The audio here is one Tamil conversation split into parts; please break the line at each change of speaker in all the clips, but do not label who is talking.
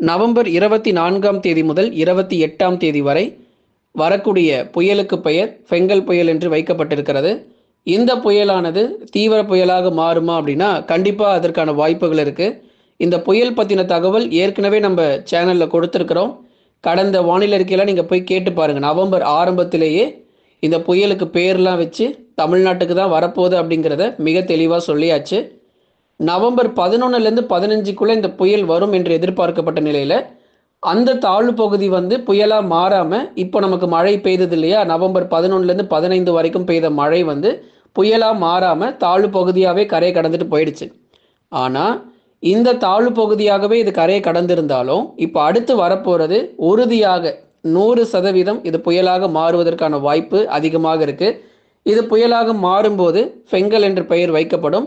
நவம்பர் இருபத்தி நான்காம் தேதி முதல் இருபத்தி எட்டாம் தேதி வரை வரக்கூடிய புயலுக்கு பெயர் ஃபெங்கல் புயல் என்று வைக்கப்பட்டிருக்கிறது. இந்த புயலானது தீவிர புயலாக மாறுமா அப்படின்னா கண்டிப்பாக அதற்கான வாய்ப்புகள் இருக்குது இந்த புயல் பற்றின தகவல் ஏற்கனவே நம்ம சேனலில் கொடுத்துருக்குறோம். கடந்த வானிலை அறிக்கையெல்லாம் நீங்கள் போய் கேட்டு பாருங்கள் நவம்பர் ஆரம்பத்திலேயே இந்த புயலுக்கு பேர்லாம் வச்சு தமிழ்நாட்டுக்கு தான் வரப்போகுது அப்படிங்கிறத மிக தெளிவாக சொல்லியாச்சு. நவம்பர் பதினொன்னுலேருந்து பதினஞ்சுக்குள்ளே இந்த புயல் வரும் என்று எதிர்பார்க்கப்பட்ட நிலையில் அந்த தாழ்வு பகுதி வந்து புயலாக மாறாமல் இப்போ நமக்கு மழை பெய்தது இல்லையா நவம்பர் பதினொன்னுலேருந்து பதினைந்து வரைக்கும் பெய்த மழை வந்து புயலாக மாறாமல் தாழ்வு பகுதியாகவே கரையை கடந்துட்டு போயிடுச்சு. ஆனால் இந்த தாழ்வு பகுதியாகவே இது கரையை கடந்திருந்தாலும் இப்போ அடுத்து வரப்போகிறது உறுதியாக நூறு சதவீதம் இது புயலாக மாறுவதற்கான வாய்ப்பு அதிகமாக இருக்குது இது புயலாக மாறும்போது ஃபெங்கல் என்ற பெயர் வைக்கப்படும்.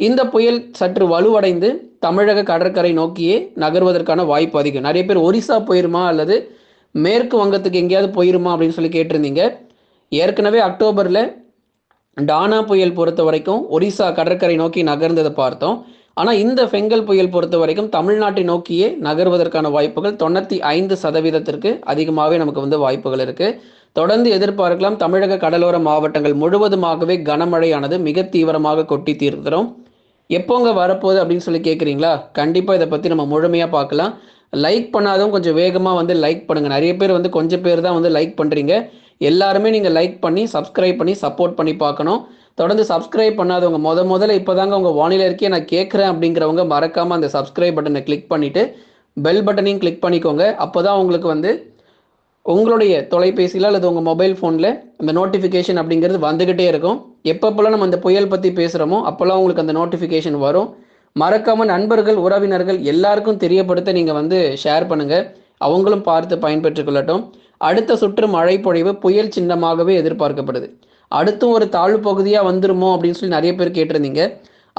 இந்த புயல் சற்று வலுவடைந்து தமிழக கடற்கரை நோக்கியே நகர்வதற்கான வாய்ப்பு அதிகம். நிறைய பேர் ஒரிசா போயிருமா அல்லது மேற்கு வங்கத்துக்கு எங்கேயாவது போயிருமா அப்படின்னு சொல்லி கேட்டிருந்தீங்க. ஏற்கனவே அக்டோபரில் டானா புயல் பொறுத்த வரைக்கும் ஒரிசா கடற்கரை நோக்கி நகர்ந்ததை பார்த்தோம். ஆனால் இந்த ஃபெங்கல் புயல் பொறுத்த வரைக்கும் தமிழ்நாட்டை நோக்கியே நகர்வதற்கான வாய்ப்புகள் தொண்ணூற்றி ஐந்து சதவீதத்திற்கு அதிகமாகவே நமக்கு வந்து வாய்ப்புகள் இருக்குது தொடர்ந்து எதிர்பார்க்கலாம் தமிழக கடலோர மாவட்டங்கள் முழுவதுமாகவே கனமழையானது மிக தீவிரமாக கொட்டி தீர்க்கிறோம் எப்போங்க வரப்போகுது அப்படின்னு சொல்லி கேட்குறீங்களா கண்டிப்பாக இதை பற்றி நம்ம முழுமையாக பார்க்கலாம். லைக் பண்ணாதவங்க கொஞ்சம் வேகமாக வந்து லைக் பண்ணுங்கள் நிறைய பேர் வந்து கொஞ்சம் பேர் தான் வந்து லைக் பண்ணுறீங்க எல்லாருமே நீங்கள் லைக் பண்ணி சப்ஸ்கிரைப் பண்ணி சப்போர்ட் பண்ணி பார்க்கணும். தொடர்ந்து சப்ஸ்கிரைப் பண்ணாதவங்க முத முதல்ல இப்போ தாங்க உங்கள் வானிலை இருக்கே நான் கேட்குறேன் அப்படிங்கிறவங்க மறக்காமல் அந்த சப்ஸ்கிரைப் பட்டனை கிளிக் பண்ணிவிட்டு பெல் பட்டனையும் கிளிக் பண்ணிக்கோங்க. அப்போ தான் உங்களுக்கு வந்து உங்களுடைய தொலைபேசியில் அல்லது உங்கள் மொபைல் ஃபோனில் அந்த நோட்டிஃபிகேஷன் அப்படிங்கிறது வந்துக்கிட்டே இருக்கும். எப்பப்போல்லாம் நம்ம அந்த புயல் பற்றி பேசுகிறோமோ அப்போல்லாம் உங்களுக்கு அந்த நோட்டிஃபிகேஷன் வரும். மறக்காமல் நண்பர்கள் உறவினர்கள் எல்லாருக்கும் தெரியப்படுத்த நீங்கள் வந்து ஷேர் பண்ணுங்கள் அவங்களும் பார்த்து பயன்பெற்றுக்கொள்ளட்டும் அடுத்த சுற்று மழை பொழிவு புயல் சின்னமாகவே எதிர்பார்க்கப்படுது. அடுத்தும் ஒரு தாழ்வு பகுதியாக வந்துருமோ அப்படின்னு சொல்லி நிறைய பேர் கேட்டிருந்தீங்க.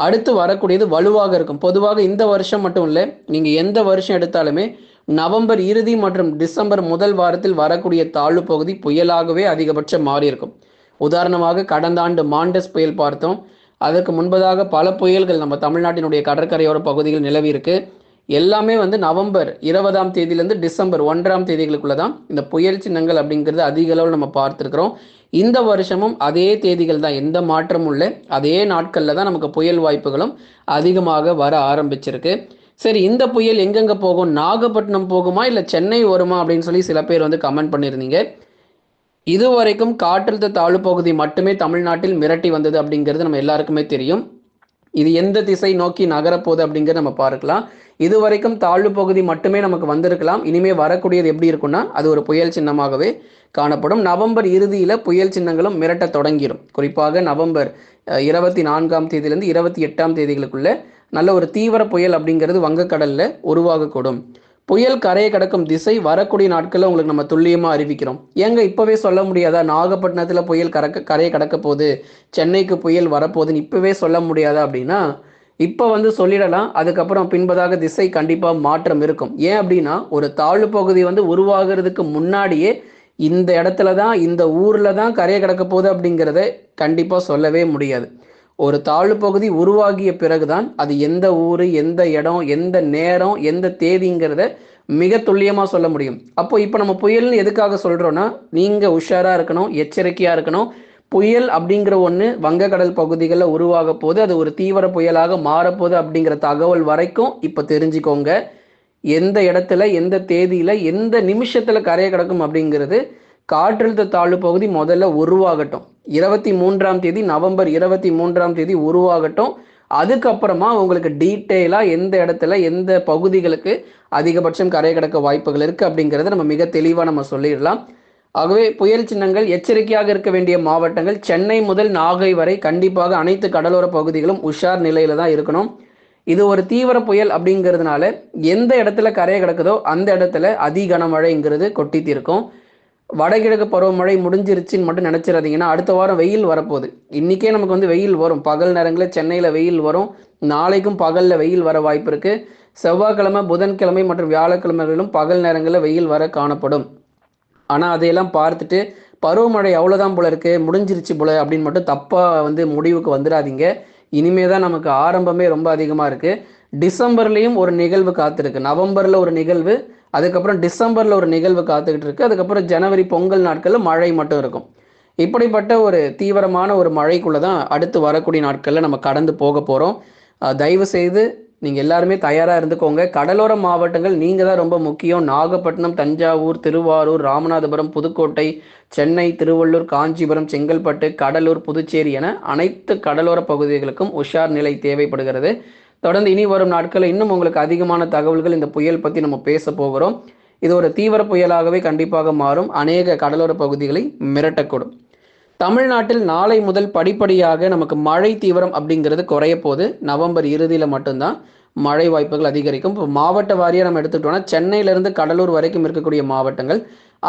அடுத்து வரக்கூடியது வலுவாக இருக்கும். பொதுவாக இந்த வருஷம் மட்டும் இல்லை நீங்கள் எந்த வருஷம் எடுத்தாலுமே நவம்பர் இறுதி மற்றும் டிசம்பர் முதல் வாரத்தில் வரக்கூடிய தாழ்வு பகுதி புயலாகவே அதிகபட்சம் மாறியிருக்கும். உதாரணமாக கடந்த ஆண்டு மாண்டஸ் புயல் பார்த்தோம். அதற்கு முன்பதாக பல புயல்கள் நம்ம தமிழ்நாட்டினுடைய கடற்கரையோர பகுதிகள் நிலவி இருக்கு எல்லாமே வந்து நவம்பர் இருபதாம் தேதியிலேருந்து டிசம்பர் ஒன்றாம் தேதிகளுக்குள்ள தான் இந்த புயல் சின்னங்கள் அப்படிங்கிறது அதிக அளவில் நம்ம பார்த்துருக்குறோம். இந்த வருஷமும் அதே தேதிகள் தான். எந்த மாற்றமும் இல்லை. அதே நாட்களில் தான் நமக்கு புயல் வாய்ப்புகளும் அதிகமாக வர ஆரம்பிச்சிருக்கு. சரி இந்த புயல் எங்கெங்கே போகும்? நாகப்பட்டினம் போகுமா இல்லை சென்னை வருமா அப்படின்னு சொல்லி சில பேர் வந்து கமெண்ட் பண்ணியிருந்தீங்க. இதுவரைக்கும் காற்றழுத்த தாழ்வு பகுதி மட்டுமே தமிழ்நாட்டில் மிரட்டி வந்தது அப்படிங்கிறது நம்ம எல்லாருக்குமே தெரியும். இது எந்த திசை நோக்கி நகரப்போகுது அப்படிங்கிறத நம்ம பார்க்கலாம். இதுவரைக்கும் தாழ்வு பகுதி மட்டுமே நமக்கு வந்திருக்கலாம். இனிமே வரக்கூடியது எப்படி இருக்கும்னா அது ஒரு புயல் சின்னமாகவே காணப்படும். நவம்பர் இறுதியில் புயல் சின்னங்களும் மிரட்ட தொடங்கிடும் குறிப்பாக நவம்பர் இருபத்தி நான்காம் தேதியிலேருந்து இருபத்தி எட்டாம் தேதிகளுக்குள்ள நல்ல ஒரு தீவிர புயல் அப்படிங்கிறது வங்கக்கடலில் உருவாகக்கூடும். புயல் கரையை கடக்கும் திசை வரக்கூடிய நாட்களில் உங்களுக்கு நம்ம துல்லியமாக அறிவிக்கிறோம். ஏங்க இப்போவே சொல்ல முடியாதா? நாகப்பட்டினத்தில் புயல் கறக்க கரையை கடக்க போகுது. சென்னைக்கு புயல் வரப்போகுதுன்னு இப்போவே சொல்ல முடியாதா அப்படின்னா இப்போ வந்து சொல்லிடலாம். அதுக்கப்புறம் பின்பதாக திசை கண்டிப்பாக மாற்றம் இருக்கும். ஏன் அப்படின்னா ஒரு தாழ்வு பகுதி வந்து உருவாகிறதுக்கு முன்னாடியே இந்த இடத்துல தான் இந்த ஊரில் தான் கரையை கிடக்க போகுது அப்படிங்கிறத கண்டிப்பாக சொல்லவே முடியாது. ஒரு தாழ்வு பகுதி உருவாகிய பிறகுதான் அது எந்த ஊர் எந்த இடம் எந்த நேரம் எந்த தேதிங்கிறத மிக துல்லியமாக சொல்ல முடியும். அப்போ இப்போ நம்ம புயல்னு எதுக்காக சொல்கிறோன்னா நீங்கள் உஷாராக இருக்கணும் எச்சரிக்கையாக இருக்கணும். புயல் அப்படிங்கிற ஒன்று வங்கக்கடல் பகுதிகளில் உருவாக போது அது ஒரு தீவிர புயலாக மாறப்போகுது அப்படிங்கிற தகவல் வரைக்கும் இப்போ தெரிஞ்சுக்கோங்க. எந்த இடத்துல எந்த தேதியில் எந்த நிமிஷத்தில் கரையை கிடக்கும் அப்படிங்கிறது காற்றழுத்த தாழ்வு பகுதி முதல்ல உருவாகட்டும். இருபத்தி மூன்றாம் தேதி நவம்பர் இருபத்தி மூன்றாம் தேதி உருவாகட்டும். அதுக்கப்புறமா உங்களுக்கு டீட்டெயிலாக எந்த இடத்துல எந்த பகுதிகளுக்கு அதிகபட்சம் கரை கடக்க வாய்ப்புகள் இருக்குது அப்படிங்கிறத நம்ம மிக தெளிவாக நம்ம சொல்லிடலாம். ஆகவே புயல் சின்னங்கள் எச்சரிக்கையாக இருக்க வேண்டிய மாவட்டங்கள் சென்னை முதல் நாகை வரை கண்டிப்பாக அனைத்து கடலோர பகுதிகளும் உஷார் நிலையில தான் இருக்கணும். இது ஒரு தீவிர புயல் அப்படிங்கிறதுனால எந்த இடத்துல கரையை கிடக்குதோ அந்த இடத்துல அதி கனமழைங்கிறது கொட்டி தீர்க்கும். வடகிழக்கு பருவமழை முடிஞ்சிருச்சுன்னு மட்டும் நினச்சிடாதீங்கன்னா அடுத்த வாரம் வெயில் வரப்போகுது. இன்றைக்கே நமக்கு வந்து வெயில் வரும். பகல் நேரங்களில் சென்னையில் வெயில் வரும். நாளைக்கும் பகலில் வெயில் வர வாய்ப்பு இருக்குது செவ்வாய்க்கிழமை புதன்கிழமை மற்றும் வியாழக்கிழமைகளிலும் பகல் நேரங்களில் வெயில் வர காணப்படும். ஆனால் அதையெல்லாம் பார்த்துட்டு பருவமழை அவ்வளோதான் போல இருக்குது முடிஞ்சிருச்சு போல அப்படின்னு மட்டும் தப்பாக வந்து முடிவுக்கு வந்துடாதீங்க. இனிமே தான் நமக்கு ஆரம்பமே ரொம்ப அதிகமாக இருக்குது டிசம்பர்லேயும் ஒரு நிகழ்வு காத்திருக்கு. நவம்பரில் ஒரு நிகழ்வு. அதுக்கப்புறம் டிசம்பரில் ஒரு நிகழ்வு காத்துக்கிட்டு இருக்குது அதுக்கப்புறம் ஜனவரி பொங்கல் நாட்களில் மழை மட்டும் இருக்கும். இப்படிப்பட்ட ஒரு தீவிரமான ஒரு மழைக்குள்ளே தான் அடுத்து வரக்கூடிய நாட்களில் நம்ம கடந்து போக போகிறோம் தயவு செய்து நீங்கள் எல்லாருமே தயாராக இருந்துக்கோங்க. கடலோர மாவட்டங்கள் நீங்கள் தான் ரொம்ப முக்கியம். நாகப்பட்டினம் தஞ்சாவூர் திருவாரூர் ராமநாதபுரம் புதுக்கோட்டை சென்னை திருவள்ளூர் காஞ்சிபுரம் செங்கல்பட்டு கடலூர் புதுச்சேரி என அனைத்து கடலோர பகுதிகளுக்கும் உஷார் நிலை தேவைப்படுகிறது. தொடர்ந்து இனி வரும் நாட்களில் இன்னும் உங்களுக்கு அதிகமான தகவல்கள் இந்த புயல் பற்றி நம்ம பேச போகிறோம். இது ஒரு தீவிர புயலாகவே கண்டிப்பாக மாறும். அநேக கடலோர பகுதிகளை மிரட்டக்கூடும். தமிழ்நாட்டில் நாளை முதல் படிப்படியாக நமக்கு மழை தீவிரம் அப்படிங்கிறது குறைய போது நவம்பர் இறுதியில் மட்டும்தான் மழை வாய்ப்புகள் அதிகரிக்கும். இப்போ மாவட்ட வாரியாக நம்ம எடுத்துக்கிட்டோம்னா சென்னையிலேருந்து கடலூர் வரைக்கும் இருக்கக்கூடிய மாவட்டங்கள்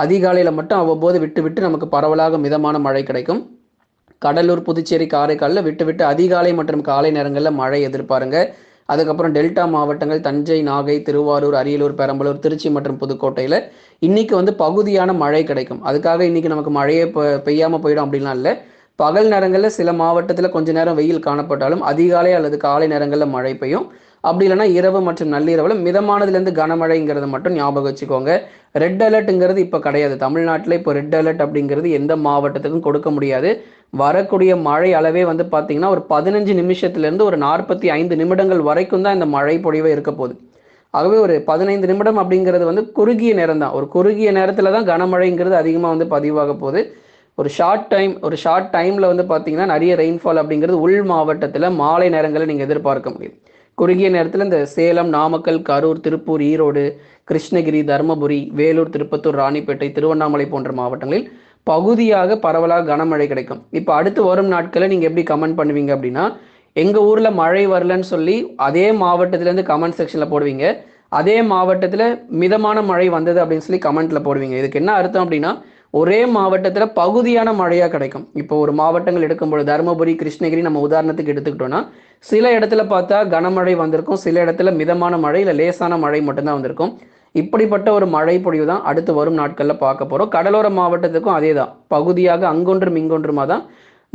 அதிகாலையில் மட்டும் அவ்வப்போது விட்டு விட்டு நமக்கு பரவலாக மிதமான மழை கிடைக்கும். கடலூர் புதுச்சேரி காரைக்காலில் விட்டு விட்டு அதிகாலை மற்றும் காலை நேரங்களில் மழை எதிர்பாருங்க. அதுக்கப்புறம் டெல்டா மாவட்டங்கள் தஞ்சை நாகை திருவாரூர் அரியலூர் பெரம்பலூர் திருச்சி மற்றும் புதுக்கோட்டையில் இன்னைக்கு வந்து பகுதியான மழை கிடைக்கும். அதுக்காக இன்னைக்கு நமக்கு மழையே பெய்யாமல் போயிடும் அப்படின்லாம் இல்லை. பகல் நேரங்களில் சில மாவட்டத்தில் கொஞ்ச நேரம் வெயில் காணப்பட்டாலும் அதிகாலை அல்லது காலை நேரங்களில் மழை பெய்யும். அப்படி இல்லைன்னா இரவு மற்றும் நள்ளிரவில் மிதமானதுலேருந்து கனமழைங்கிறத மட்டும் ஞாபகம் வச்சுக்கோங்க. ரெட் அலர்ட்டுங்கிறது இப்போ கிடையாது. தமிழ்நாட்டில் இப்போ ரெட் அலர்ட் அப்படிங்கிறது எந்த மாவட்டத்துக்கும் கொடுக்க முடியாது. வரக்கூடிய மழை அளவே வந்து பார்த்தீங்கன்னா ஒரு பதினஞ்சு நிமிஷத்துலேருந்து ஒரு நாற்பத்தி ஐந்து நிமிடங்கள் வரைக்கும் தான் இந்த மழை பொழிவே இருக்க போகுது. ஆகவே ஒரு பதினைந்து நிமிடம் அப்படிங்கிறது வந்து குறுகிய நேரம் தான். ஒரு குறுகிய நேரத்தில் தான் கனமழைங்கிறது அதிகமாக வந்து பதிவாக போகுது. ஒரு ஷார்ட் டைம் ஒரு ஷார்ட் டைமில் வந்து பார்த்தீங்கன்னா நிறைய ரெயின்ஃபால் அப்படிங்கிறது உள் மாவட்டத்தில் மாலை நேரங்களில் நீங்கள் எதிர்பார்க்க முடியும். குறுகிய நேரத்தில் இந்த சேலம் நாமக்கல் கரூர் திருப்பூர் ஈரோடு கிருஷ்ணகிரி தருமபுரி வேலூர் திருப்பத்தூர் ராணிப்பேட்டை திருவண்ணாமலை போன்ற மாவட்டங்களில் பகுதியாக பரவலாக கனமழை கிடைக்கும். இப்போ அடுத்து வரும் நாட்களில் நீங்கள் எப்படி கமெண்ட் பண்ணுவீங்க அப்படின்னா எங்கள் ஊரில் மழை வரலன்னு சொல்லி அதே மாவட்டத்திலேருந்து கமெண்ட் செக்ஷனில் போடுவீங்க. அதே மாவட்டத்தில் மிதமான மழை வந்தது அப்படின்னு சொல்லி கமெண்ட்டில் போடுவீங்க. இதுக்கு என்ன அர்த்தம் அப்படின்னா ஒரே மாவட்டத்தில் பகுதியான மழையாக கிடைக்கும். இப்போ ஒரு மாவட்டங்கள் எடுக்கும்போது தருமபுரி கிருஷ்ணகிரி நம்ம உதாரணத்துக்கு எடுத்துக்கிட்டோம்னா சில இடத்துல பார்த்தா கனமழை வந்திருக்கும் சில இடத்துல மிதமான மழை இல்லை லேசான மழை மட்டும்தான் வந்திருக்கும். இப்படிப்பட்ட ஒரு மழை பொழிவு தான் அடுத்து வரும் நாட்களில் பார்க்க போகிறோம் கடலோர மாவட்டத்துக்கும் அதே தான் பகுதியாக அங்கொன்றும் இங்கொன்றுமா தான்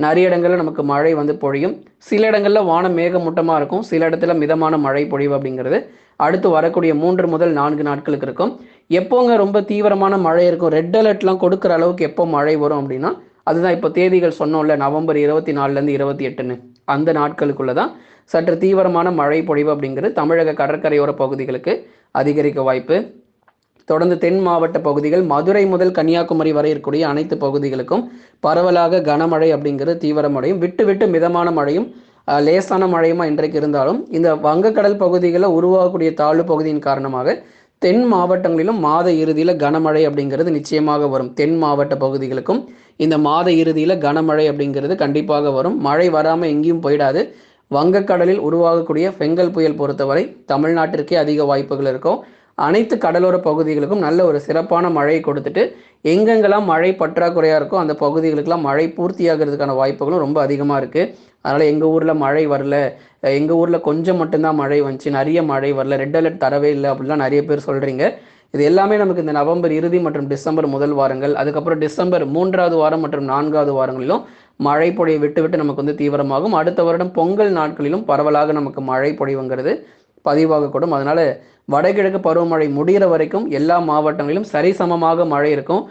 நிறைய இடங்களில் நமக்கு மழை வந்து பொழியும். சில இடங்களில் வானம் மேகமூட்டமாக இருக்கும். சில இடத்துல மிதமான மழை பொழிவு அப்படிங்கிறது அடுத்து வரக்கூடிய மூன்று முதல் நான்கு நாட்களுக்கு இருக்கும். எப்போங்க ரொம்ப தீவிரமான மழை இருக்கும்? ரெட் அலர்ட்லாம் கொடுக்குற அளவுக்கு எப்போ மழை வரும் அப்படின்னா அதுதான் இப்போ தேதிகள் சொன்னோம்ல நவம்பர் இருபத்தி நாலுலேருந்து இருபத்தி எட்டுன்னு. அந்த நாட்களுக்குள்ள தான் சற்று தீவிரமான மழை பொழிவு அப்படிங்கிறது தமிழக கடற்கரையோர பகுதிகளுக்கு அதிகரிக்க வாய்ப்பு. தொடர்ந்து தென் மாவட்ட பகுதிகள் மதுரை முதல் கன்னியாகுமரி வரை இருக்கக்கூடிய அனைத்து பகுதிகளுக்கும் பரவலாக கனமழை அப்படிங்கிறது தீவிரமடையும். விட்டு விட்டு மிதமான மழையும் லேசான மழையுமா இன்றைக்கு இருந்தாலும் இந்த வங்கக்கடல் பகுதிகளில் உருவாகக்கூடிய தாழ்வு பகுதியின் காரணமாக தென் மாவட்டங்களிலும் மாத இறுதியில் கனமழை அப்படிங்கிறது நிச்சயமாக வரும். தென் மாவட்ட பகுதிகளுக்கும் இந்த மாத இறுதியில் கனமழை அப்படிங்கிறது கண்டிப்பாக வரும். மழை வராமல் எங்கேயும் போயிடாது. வங்கக்கடலில் உருவாகக்கூடிய பெங்கல் புயல் பொறுத்தவரை தமிழ்நாட்டிற்கே அதிக வாய்ப்புகள் இருக்கும். அனைத்து கடலோர பகுதிகளுக்கும் நல்ல ஒரு சிறப்பான மழையை கொடுத்துட்டு எங்கெங்கெல்லாம் மழை பற்றாக்குறையாக இருக்கோ அந்த பகுதிகளுக்கெல்லாம் மழை பூர்த்தியாகிறதுக்கான வாய்ப்புகளும் ரொம்ப அதிகமாக இருக்குது அதனால் எங்கள் ஊரில் மழை வரல எங்கள் ஊரில் கொஞ்சம் மட்டும்தான் மழை வந்துச்சு நிறைய மழை வரல ரெட் அலர்ட் தரவே இல்லை அப்படிலாம் நிறைய பேர் சொல்கிறீங்க இது எல்லாமே நமக்கு இந்த நவம்பர் இறுதி மற்றும் டிசம்பர் முதல் வாரங்கள் அதுக்கப்புறம் டிசம்பர் மூன்றாவது வாரம் மற்றும் நான்காவது வாரங்களிலும் மழை பொழியை விட்டு விட்டு நமக்கு வந்து தீவிரமாகும். அடுத்த வருடம் பொங்கல் நாட்களிலும் பரவலாக நமக்கு மழை பொழிவுங்கிறது பதிவாகக்கூடும். அதனால் வடகிழக்கு பருவமழை முடிகிற வரைக்கும் எல்லா மாவட்டங்களிலும் சரிசமமாக மழை இருக்கும்.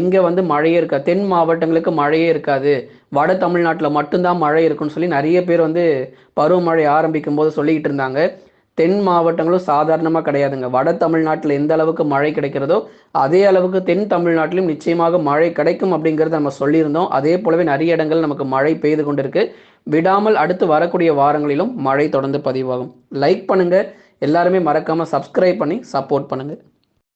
இங்கே வந்து மழையே இருக்கா தென் மாவட்டங்களுக்கு மழையே இருக்காது. வட தமிழ்நாட்டில் மட்டும்தான் மழை இருக்குன்னு சொல்லி நிறைய பேர் வந்து பருவமழை ஆரம்பிக்கும் போது சொல்லிக்கிட்டு இருந்தாங்க. தென் மாவட்டங்களும் சாதாரணமாக கிடையாதுங்க. வட தமிழ்நாட்டில் எந்த அளவுக்கு மழை கிடைக்கிறதோ அதே அளவுக்கு தென் தமிழ்நாட்டிலும் நிச்சயமாக மழை கிடைக்கும் அப்படிங்கிறத நம்ம சொல்லியிருந்தோம். அதே போலவே நிறைய இடங்கள் நமக்கு மழை பெய்து கொண்டிருக்கு. விடாமல் அடுத்து வரக்கூடிய வாரங்களிலும் மழை தொடர்ந்து பதிவாகும். லைக் பண்ணுங்கள் எல்லாருமே மறக்காமல் சப்ஸ்கிரைப் பண்ணி சப்போர்ட் பண்ணுங்கள்